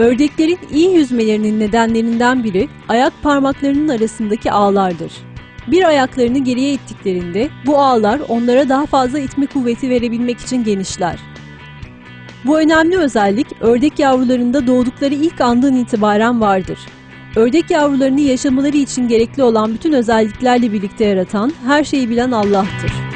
Ördeklerin iyi yüzmelerinin nedenlerinden biri ayak parmaklarının arasındaki ağlardır. Bir ayaklarını geriye ittiklerinde bu ağlar onlara daha fazla itme kuvveti verebilmek için genişler. Bu önemli özellik ördek yavrularında doğdukları ilk andan itibaren vardır. Ördek yavrularını yaşamaları için gerekli olan bütün özelliklerle birlikte yaratan, her şeyi bilen Allah'tır.